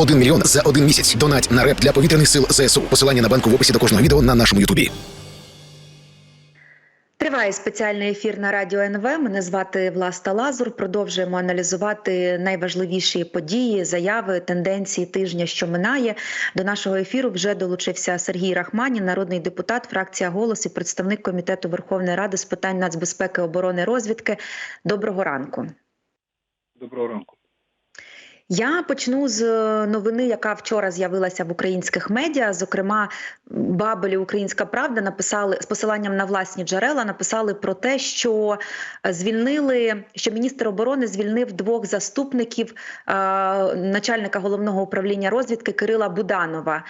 1 мільйон за один місяць. Донать на реп для повітряних сил ЗСУ. Посилання на банку в описі до кожного відео на нашому Ютубі. Триває спеціальний ефір на радіо НВ. Мене звати Власта Лазур. Продовжуємо аналізувати найважливіші події, заяви, тенденції тижня, що минає. До нашого ефіру вже долучився Сергій Рахманін, народний депутат, фракція «Голос» і представник комітету Верховної Ради з питань нацбезпеки, оборони розвідки. Доброго ранку. Доброго ранку. Я почну з новини, яка вчора з'явилася в українських медіа. Зокрема, Бабелі Українська Правда написали з посиланням на власні джерела. Написали про те, що звільнили, що міністр оборони звільнив двох заступників е, начальника головного управління розвідки Кирила Буданова.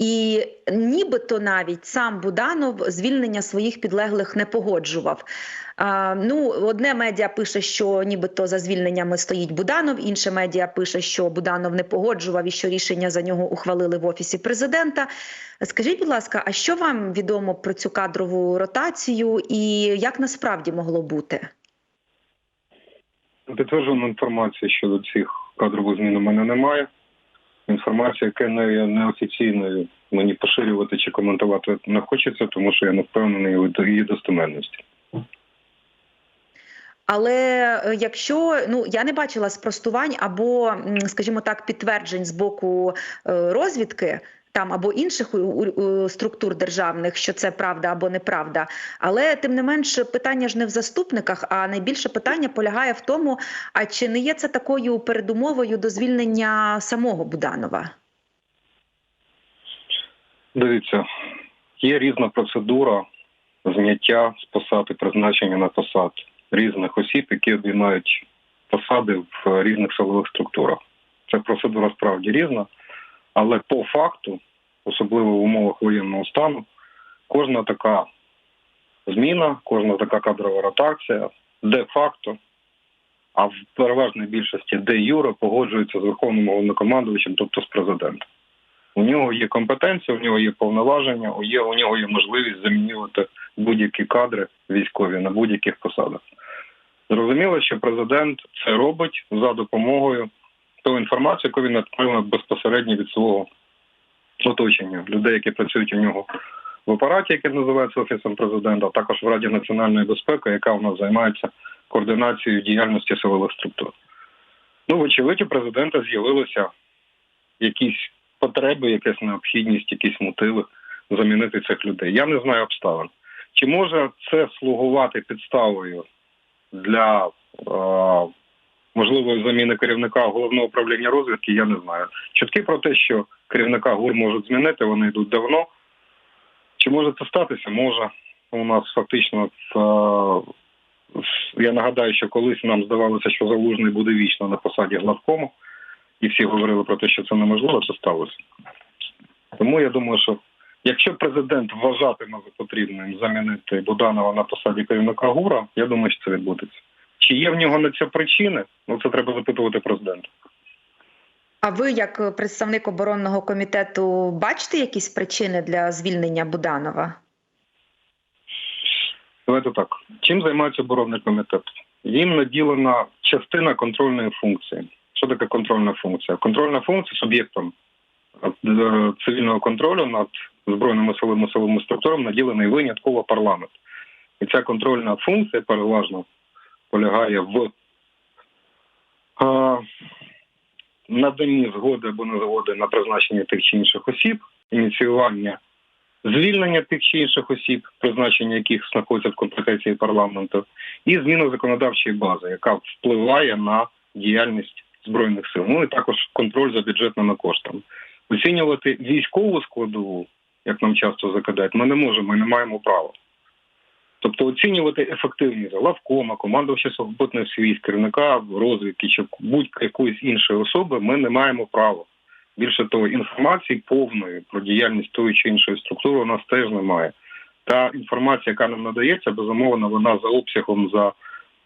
І нібито навіть сам Буданов звільнення своїх підлеглих не погоджував. А, ну, одне медіа пише, що нібито за звільненнями стоїть Буданов, інше медіа пише, що Буданов не погоджував і що рішення за нього ухвалили в офісі президента. Скажіть, будь ласка, а що вам відомо про цю кадрову ротацію і як насправді могло бути? Підтверджена інформація щодо цих кадрових змін у мене немає. Інформація, яка не є неофіційною, мені поширювати чи коментувати не хочеться, тому що я не впевнений у її достеменності. Але е, якщо ну я не бачила спростувань або, скажімо так, підтверджень з боку е, розвідки. Там або інших структур державних, що це правда або неправда, але тим не менш питання ж не в заступниках, а найбільше питання полягає в тому, а чи не є це такою передумовою до звільнення самого Буданова? Дивіться, є різна процедура зняття з посад і призначення на посад різних осіб, які обіймають посади в різних силових структурах. Ця процедура справді різна, але по факту, особливо в умовах воєнного стану, кожна така зміна, кожна така кадрова ротація де-факто, а в переважній більшості де юре погоджується з верховним головнокомандувачем, тобто з президентом. У нього є компетенція, у нього є повноваження, у нього є можливість замінювати будь-які кадри військові на будь-яких посадах. Зрозуміло, що президент це робить за допомогою тої інформації, яку він отримує безпосередньо від свого оточення, людей, які працюють у нього в апараті, який називається офісом президента, а також в Раді національної безпеки, яка у нас займається координацією діяльності силових структур. Ну, вочевидь, у президента з'явилися якісь потреби, якась необхідність, якісь мотиви замінити цих людей. Я не знаю обставин. Чи може це слугувати підставою для е, можливої заміни керівника головного управління розвідки? Я не знаю. Чутки про те, що керівника ГУР можуть змінити, вони йдуть давно. Чи може це статися? Може. У нас фактично в, е, я нагадаю, що колись нам здавалося, що залужний буде вічно на посаді главкому і всі говорили про те, що це неможливо, це сталося. Тому я думаю, що якщо президент вважатиме за потрібним замінити Буданова на посаді керівника ГУРа, я думаю, що це відбудеться. Чи є в нього на це причини? Ну це треба запитувати президента. А ви, як представник оборонного комітету, бачите якісь причини для звільнення Буданова? Давайте так. Чим займається оборонний комітет? Їм наділена частина контрольної функції. Що таке контрольна функція? Контрольна функція суб'єктом е, цивільного контролю над збройними силами силовими структурами наділений винятково парламент. І ця контрольна функція переважно полягає в наданні згоди або незгоди на призначення тих чи інших осіб, ініціювання звільнення тих чи інших осіб, призначення яких знаходяться в компетенції парламенту, і зміна законодавчої бази, яка впливає на діяльність збройних сил. Ну і також контроль за бюджетними коштами. Оцінювати військову складову, як нам часто закидають, ми не можемо, ми не маємо права. Тобто оцінювати ефективність лавкома, командувача сухопутних військ, керівника розвідки чи будь-якоїсь іншої особи ми не маємо права. Більше того, інформації повної про діяльність тої чи іншої структури у нас теж немає. Та інформація, яка нам надається, безумовно, вона за обсягом, за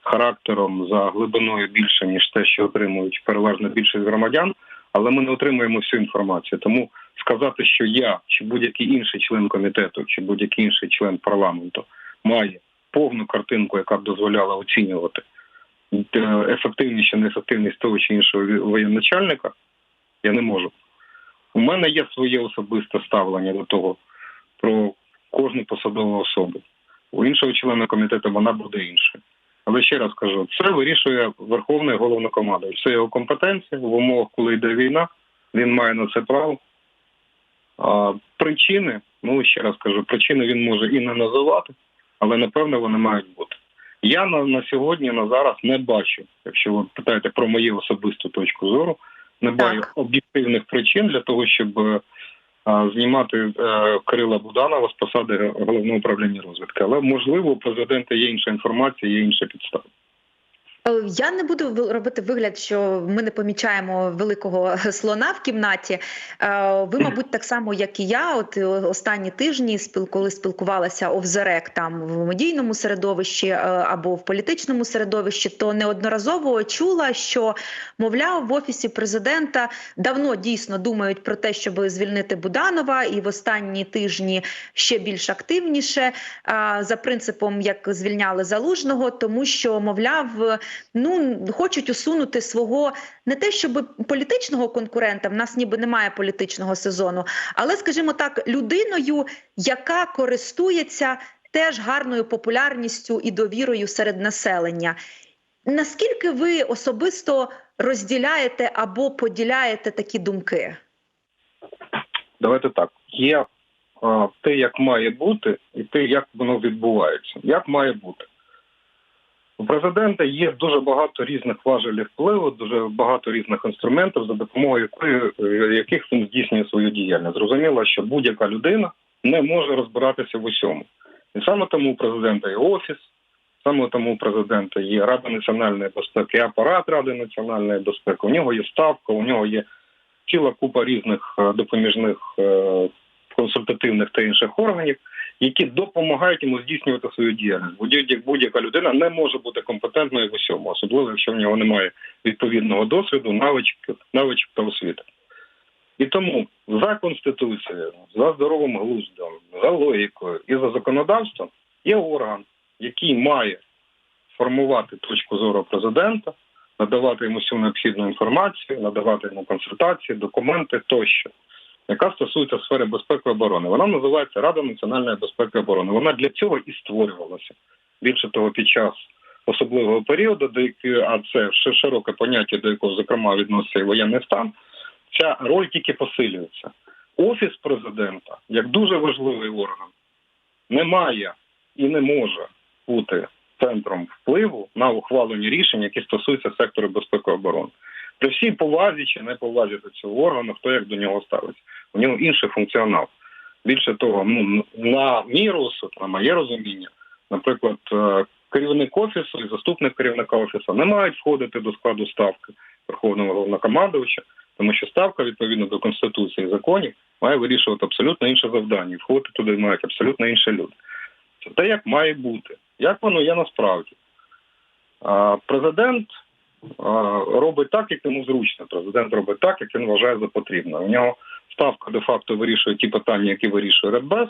характером, за глибиною більше, ніж те, що отримують переважно більшість громадян, але ми не отримуємо всю інформацію. Тому сказати, що я чи будь-який інший член комітету, чи будь-який інший член парламенту має повну картинку, яка б дозволяла оцінювати е, ефективність чи неефективність того чи іншого воєначальника, я не можу. У мене є своє особисте ставлення до того про кожну посадову особу. У іншого члена комітету вона буде інша. Але ще раз кажу, це вирішує Верховний головнокомандувач. Це його компетенція в умовах, коли йде війна, він має на це право. А, причини, ну ще раз кажу, причини він може і не називати, але напевно вони мають бути. Я на, на сьогодні, на зараз не бачу, якщо ви питаєте про мою особисту точку зору, не бачу об'єктивних причин для того, щоб е, а, знімати е, Кирила Буданова з посади головного управління розвідки. Але можливо, у президента є інша інформація, є інша підстава. Е, Я не буду робити вигляд, що ми не помічаємо великого слона в кімнаті. Е, Ви, мабуть, так само, як і я, от е, останні тижні, коли спілкувалася офзерек там в медійному середовищі або в політичному середовищі, то неодноразово чула, що мовляв в офісі президента давно дійсно думають про те, щоб звільнити Буданова, і в останні тижні ще більш активніше за принципом, як звільняли залужного, тому що мовляв, ну хочуть усунути свого не те, щоб політичного конкурента. В нас ніби немає політичного сезону, але скажімо так, людиною, яка користується теж гарною популярністю і довірою серед населення. Наскільки ви особисто розділяєте або поділяєте такі думки? Давайте так. Є а, те, як має бути, і те, як воно відбувається. Як має бути? У президента є дуже багато різних важелів впливу, дуже багато різних інструментів, за допомогою е, яких він здійснює свою діяльність. Зрозуміло, що будь-яка людина не може розбиратися в усьому. І саме тому у президента є офіс, саме тому у президента є Рада національної безпеки, апарат Ради національної безпеки. У нього є ставка, у нього є ціла купа різних е, допоміжних е, консультативних та інших органів, які допомагають йому здійснювати свою діяльність. Будь- Будь-яка людина не може бути компетентною в усьому, особливо якщо в нього немає відповідного досвіду, навичок, навичок та освіти. І тому за конституцією, за здоровим глуздом, за логікою і за законодавством є орган, який має формувати точку зору президента, надавати йому всю необхідну інформацію, надавати йому консультації, документи тощо, яка стосується сфери безпеки і оборони. Вона називається Рада національної безпеки і оборони. Вона для цього і створювалася. Більше того, під час особливого періоду, до якої, а це ще широке поняття, до якого зокрема відноситься і воєнний стан, ця роль тільки посилюється. Офіс президента, як дуже важливий орган, не має і не може бути центром впливу на ухвалення рішень, які стосуються сектору безпеки і оборони. При всій повазі чи не повазі до цього органу, хто як до нього ставиться. У нього інший функціонал. Більше того, ну на мій на моє розуміння, наприклад, е, керівник офісу і заступник керівника офісу не мають входити до складу ставки Верховного головнокомандувача, тому що ставка відповідно до конституції і законів має вирішувати абсолютно інше завдання. Входити туди мають абсолютно інші люди. Це те, як має бути, як воно є насправді. Президент робить так, як йому зручно. Президент робить так, як він вважає за потрібне. У нього ставка де-факто вирішує ті питання, які вирішує Радбез.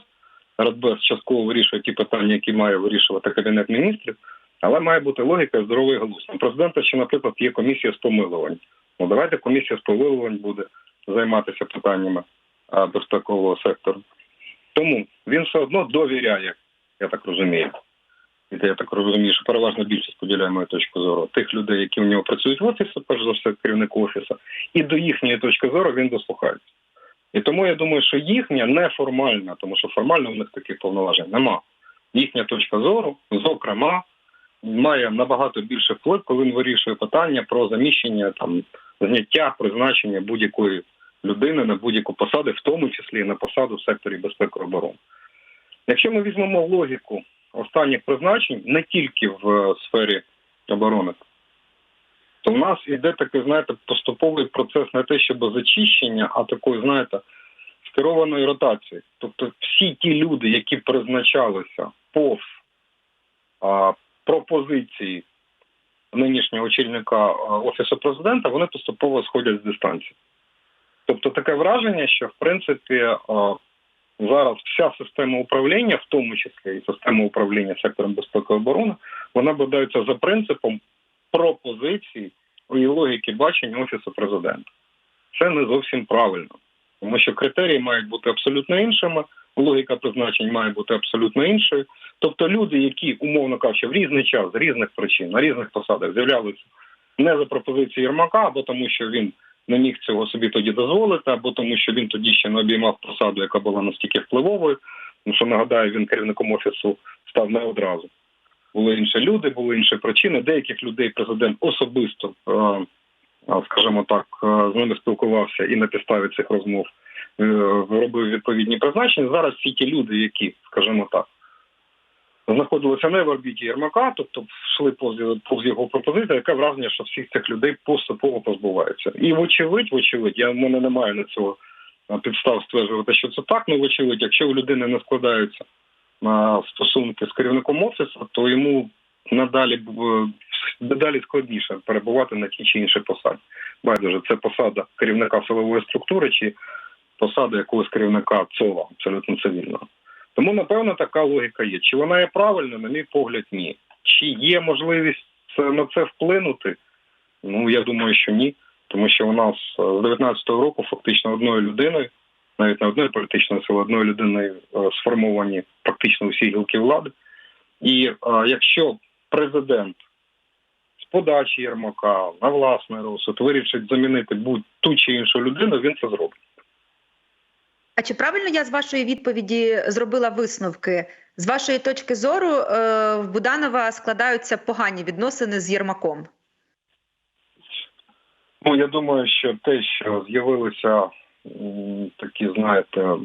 Радбез частково вирішує ті питання, які має вирішувати Кабінет міністрів, але має бути логіка і здоровий глузд. У президента ще, наприклад, є комісія з помилувань. Ну давайте комісія з помилувань буде займатися питаннями безпекового сектору. Тому він все одно довіряє, я так розумію. Я так розумію, що переважна більшість поділяє мою точку зору тих людей, які в нього працюють в офісі, перш за все, керівник офісу, і до їхньої точки зору він дослухається. І тому я думаю, що їхня неформальна, тому що формально у них таких повноважень нема. Їхня точка зору, зокрема, має набагато більше вплив, коли він вирішує питання про заміщення там зняття, призначення будь-якої людини на будь-яку посаду, в тому числі і на посаду в секторі безпеки оборони. Якщо ми візьмемо логіку останніх призначень не тільки в е, сфері оборони, то в нас іде такий, знаєте, поступовий процес не те, щоб зачищення, а такої, знаєте, скерованої ротації. Тобто всі ті люди, які призначалися повз а, пропозиції нинішнього очільника офісу президента, вони поступово сходять з дистанції. Тобто таке враження, що в принципі а, зараз вся система управління, в тому числі і система управління сектором безпеки і оборони, вона бодається за принципом пропозицій і логіки бачення офісу президента. Це не зовсім правильно. тому що критерії мають бути абсолютно іншими, логіка призначень має бути абсолютно іншою. Тобто люди, які, умовно кажучи, в різний час з різних причин на різних посадах з'являлися не за пропозицією Єрмака, або тому, що він не міг цього собі тоді дозволити, або тому, що він тоді ще не обіймав посаду, яка була настільки впливовою. Тому що нагадаю, він керівником офісу став не одразу. Були інші люди, були інші причини. Деяких людей президент особисто, е, е, скажімо так, е, з ними спілкувався і на підставі цих розмов робив відповідні призначення. Зараз всі ті люди, які, скажімо так, знаходилися не в орбіті Єрмака, тобто йшли повз, повз його пропозицію, яке враження, що всіх цих людей поступово позбуваються. І вочевидь, вочевидь, я в мене немає на цього підстав стверджувати, що це так. Ну, вочевидь, якщо у людини не складаються а, стосунки з керівником офісу, то йому надалі б- дедалі складніше перебувати на тій чи іншій посаді. Байдуже, це посада керівника силової структури чи посада якогось керівника ЦОВА, абсолютно цивільного. Тому, напевно, така логіка є. Чи вона є правильна, на мій погляд, ні. Чи є можливість на це вплинути? Ну, я думаю, що ні. Тому що у нас е, з 19-го року фактично одною людиною, навіть не одною політичною силою, одною людиною е, сформовані практично усі гілки влади. І е, якщо президент з подачі Єрмака на власний розсуд вирішить замінити будь-ту чи іншу людину, він це зробить. А чи правильно я з вашої відповіді зробила висновки? З вашої точки зору, е, в Буданова складаються погані відносини з Єрмаком. Ну, я думаю, що те, що з'явилися такі, знаєте,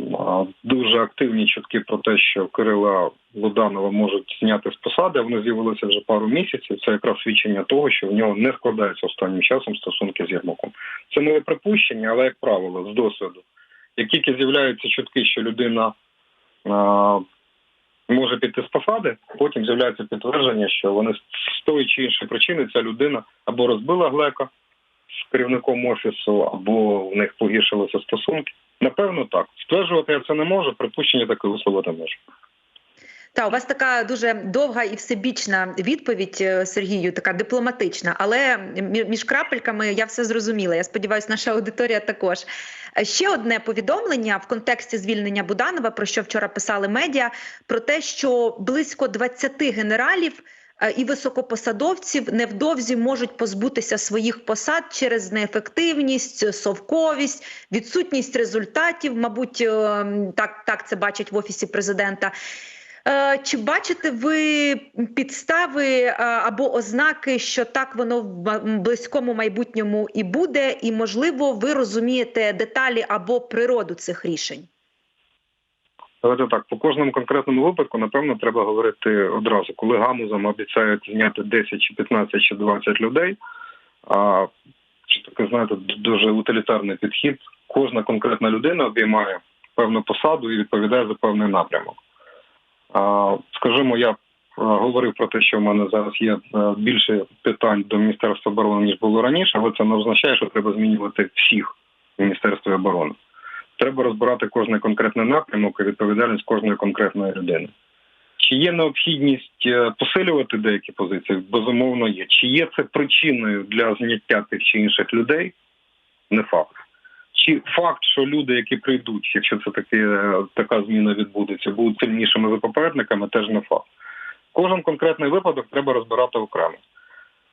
дуже активні чутки про те, що Кирила Буданова можуть зняти з посади, вони з'явилися вже пару місяців. Це якраз свідчення того, що в нього не складаються останнім часом стосунки з Єрмаком. Це моє припущення, але як правило, з досвіду. Як тільки з'являються чутки, що людина може піти з посади, потім з'являється підтвердження, що вони з тої чи іншої причини ця людина або розбила глека з керівником офісу, або в них погіршилися стосунки. Напевно, так. Стверджувати я це не можу, припущення таке висловити можу. Та у вас така дуже довга і всебічна відповідь, е, Сергію, така дипломатична, але між крапельками я все зрозуміла. Я сподіваюся, наша аудиторія також. Е, Ще одне повідомлення в контексті звільнення Буданова, про що вчора писали медіа, про те, що близько 20 генералів. е, І високопосадовців невдовзі можуть позбутися своїх посад через неефективність, совковість, відсутність результатів. Мабуть, так, так це бачать в офісі президента. Е, Чи бачите ви підстави е, або ознаки, що так воно в близькому майбутньому і буде, і можливо, ви розумієте деталі або природу цих рішень? Давайте так, по кожному конкретному випадку, напевно, треба говорити одразу. Коли гамузам обіцяють зняти 10 чи 15 чи 20 людей, а чи таке, знаєте, дуже утилітарний підхід, кожна конкретна людина обіймає певну посаду і відповідає за певний напрямок. Скажімо, я говорив про те, що в мене зараз є більше питань до Міністерства оборони, ніж було раніше, але це не означає, що треба змінювати всіх в Міністерстві оборони. Треба розбирати кожний конкретний напрямок і відповідальність кожної конкретної людини. Чи є необхідність е, посилювати деякі позиції? Безумовно, є. Чи є це причиною для зняття тих чи інших людей? Не факт. Чи факт, що люди, які прийдуть, якщо це таки, е, така зміна відбудеться, будуть сильнішими за попередниками, теж не факт. Кожен конкретний випадок треба розбирати окремо.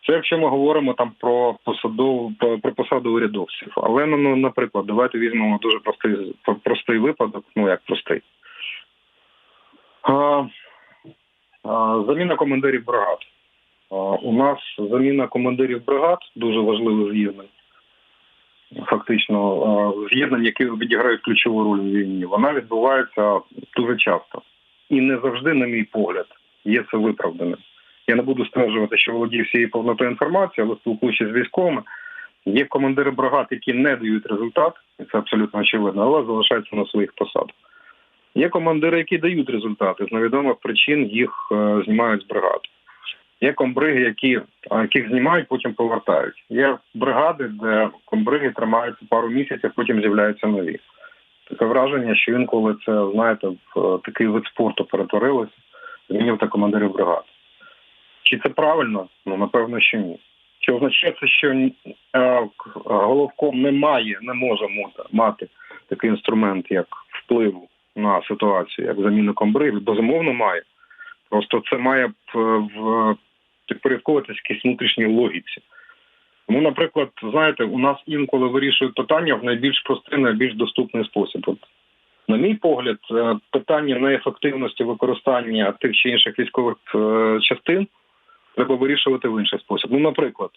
Це якщо ми говоримо там про посаду про, посаду урядовців. Але ну, ну, наприклад, давайте візьмемо дуже простий простий випадок. Ну як простий. А, а, заміна командирів бригад. А, у нас заміна командирів бригад дуже важливий з'єднань. Фактично, а, з'єднань, які відіграють ключову роль у війні, вона відбувається дуже часто. І не завжди, на мій погляд, є це виправданим. Я не буду стверджувати, що володію всією повнотою інформації, але спілкуючись з військовими, є командири бригад, які не дають результат, і це абсолютно очевидно, але залишаються на своїх посадах. Є командири, які дають результати, з невідомих причин їх е, знімають з бригад. Є комбриги, які, яких знімають, потім повертають. Є бригади, де комбриги тримаються пару місяців, потім з'являються нові. Таке враження, що інколи це, знаєте, в е, такий вид спорту перетворилося, змінювати командирів бригад. Чи це правильно? Ну напевно, що ні. Чи означає це, що е, головком не має, не може мати, такий інструмент, як впливу на ситуацію, як заміну комбриг, безумовно має. Просто це має е, в підпорядковуватися якійсь внутрішній логіці. Тому, наприклад, знаєте, у нас інколи вирішують питання в найбільш простий, найбільш доступний спосіб. От, на мій погляд, е, питання неефективності використання тих чи інших військових е, частин треба вирішувати в інший спосіб. Ну, наприклад,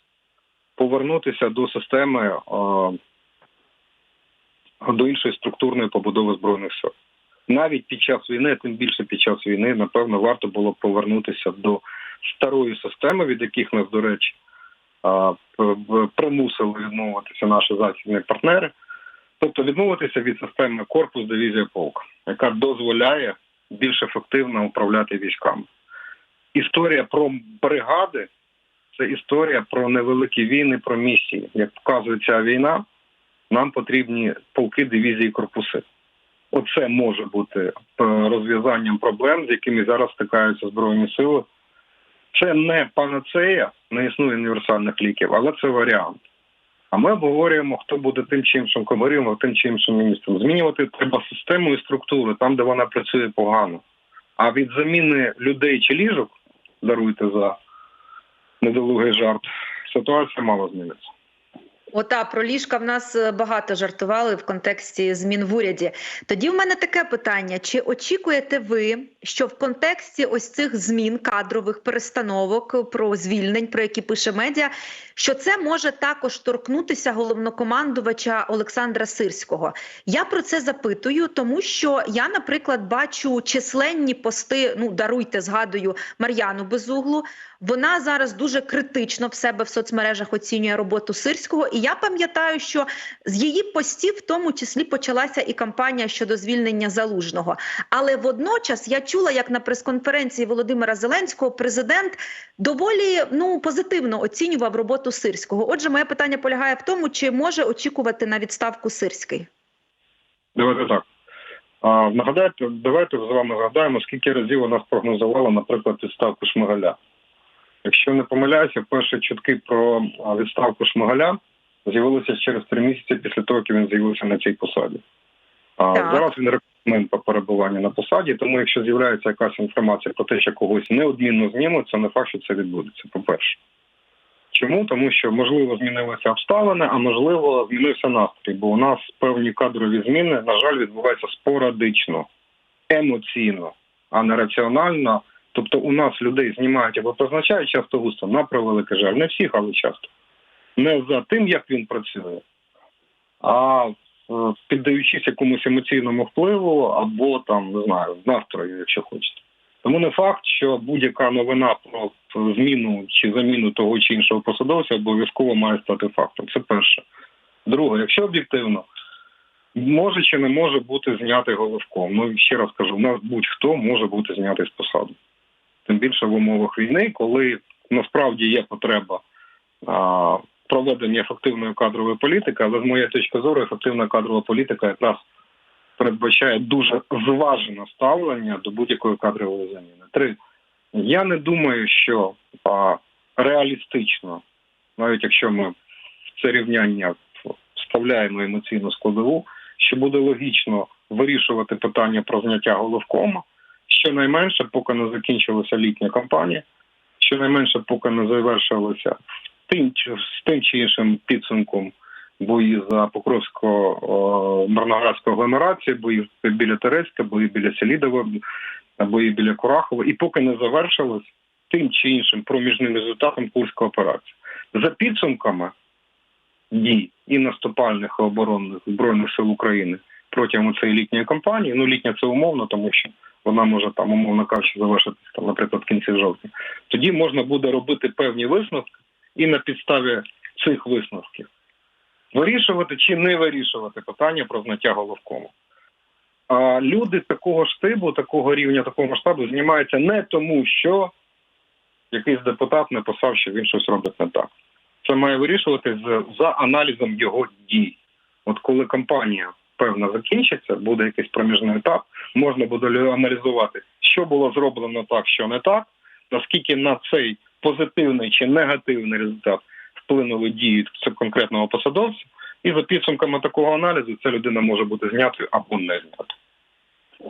повернутися до системи е, до іншої структурної побудови збройних сил. Навіть під час війни, тим більше під час війни, напевно, варто було повернутися до старої системи, від яких нас, до речі, примусили відмовитися наші західні партнери. Тобто відмовитися від системи корпус, дивізія полк, яка дозволяє більш ефективно управляти військами. Історія про бригади це історія про невеликі війни, про місії. Як показує ця війна, нам потрібні полки, дивізії, корпуси. Оце може бути е, розв'язанням проблем, з якими зараз стикаються збройні сили. Це не панацея, не існує універсальних ліків, але це варіант. А ми обговорюємо, хто буде тим чи іншим комарем, тим чи іншим міністром. Змінювати треба систему і структуру там, де вона працює погано. А від заміни людей чи ліжок, даруйте за недолугий жарт, ситуація мало зміниться. Ота про ліжка в нас е, багато жартували в контексті змін в уряді. Тоді в мене таке питання: чи очікуєте ви, що в контексті ось цих змін кадрових перестановок про звільнень, про які пише медіа, що це може також торкнутися головнокомандувача Олександра Сирського? Я про це запитую, тому що я, наприклад, бачу численні пости. Ну даруйте, згадую Мар'яну Безуглу. Вона зараз дуже критично в себе в соцмережах оцінює роботу Сирського. І я пам'ятаю, що з її постів в тому числі почалася і кампанія щодо звільнення залужного. Але водночас я чула, як на прес-конференції Володимира Зеленського президент доволі ну позитивно оцінював роботу Сирського. Отже, моє питання полягає в тому, чи може очікувати на відставку Сирський. Давайте так. А, нагадайте, давайте з вами згадаємо, скільки разів у нас прогнозувала, наприклад, відставку Шмигаля. Якщо не помиляюся, перші чутки про відставку Шмигаля з'явилися через три місяці після того, як він з'явився на цій посаді. А зараз він рекомендує по перебуванню на посаді, тому якщо з'являється якась інформація про те, що когось неодмінно знімуть, це не факт, що це відбудеться. По-перше. Чому? Тому що можливо змінилися обставини, а можливо змінився настрій, бо у нас певні кадрові зміни, на жаль, відбуваються спорадично, емоційно, а не раціонально. Тобто у нас людей знімають або призначають часто густо, на превеликий жаль, не всіх, але часто. Не за тим, як він працює, а піддаючись якомусь емоційному впливу або там не знаю настрою, якщо хочете. Тому не факт, що будь-яка новина про зміну чи заміну того чи іншого посадовця обов'язково має стати фактом. Це перше. Друге, якщо об'єктивно, може чи не може бути знятий головком. Ну ще раз кажу, у нас будь-хто може бути знятий з посади. Тим більше в умовах війни, коли насправді є потреба проведення ефективної кадрової політики, але з моєї точки зору, ефективна кадрова політика якраз передбачає дуже зважене ставлення до будь-якої кадрової заміни. Три. Я не думаю, що а, реалістично, навіть якщо ми це рівняння вставляємо емоційну складову, що буде логічно вирішувати питання про зняття головкома, щонайменше, поки не закінчилася літня кампанія, щонайменше, поки не завершилося тим, з тим чи іншим підсумком бої за Покровсько Марноградську агломерацію, бої біля Терецька, бої біля Селідова, бої біля Курахова, і поки не завершилось тим чи іншим проміжним результатом Курської операції. За підсумками дій і наступальних і оборонних збройних сил України протягом цієї літньої кампанії. Ну, літня це умовно, тому що вона може там, умовно кажучи, завершитися, наприклад, в кінці жовтня. Тоді можна буде робити певні висновки і на підставі цих висновків вирішувати чи не вирішувати питання про зняття головкому. А люди такого штибу, такого рівня, такого масштабу знімаються не тому, що якийсь депутат написав, що він щось робить не так. Це має вирішувати за аналізом його дій. От коли кампанія певна закінчиться, буде якийсь проміжний етап, можна буде аналізувати, що було зроблено так, що не так, наскільки на цей позитивний чи негативний результат вплинули дії конкретного посадовця, І за підсумками такого аналізу ця людина може бути знятою або не знятою.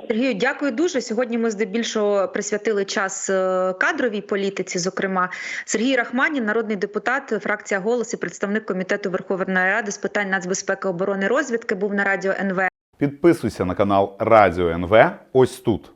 Сергію, дякую дуже. Сьогодні ми здебільшого присвятили час е, кадровій політиці. Зокрема, Сергій Рахманін, народний депутат, фракція «Голос» і представник комітету Верховної Ради з питань нацбезпеки, оборони розвідки, був на радіо НВ. Підписуйся на канал Радіо НВ ось тут.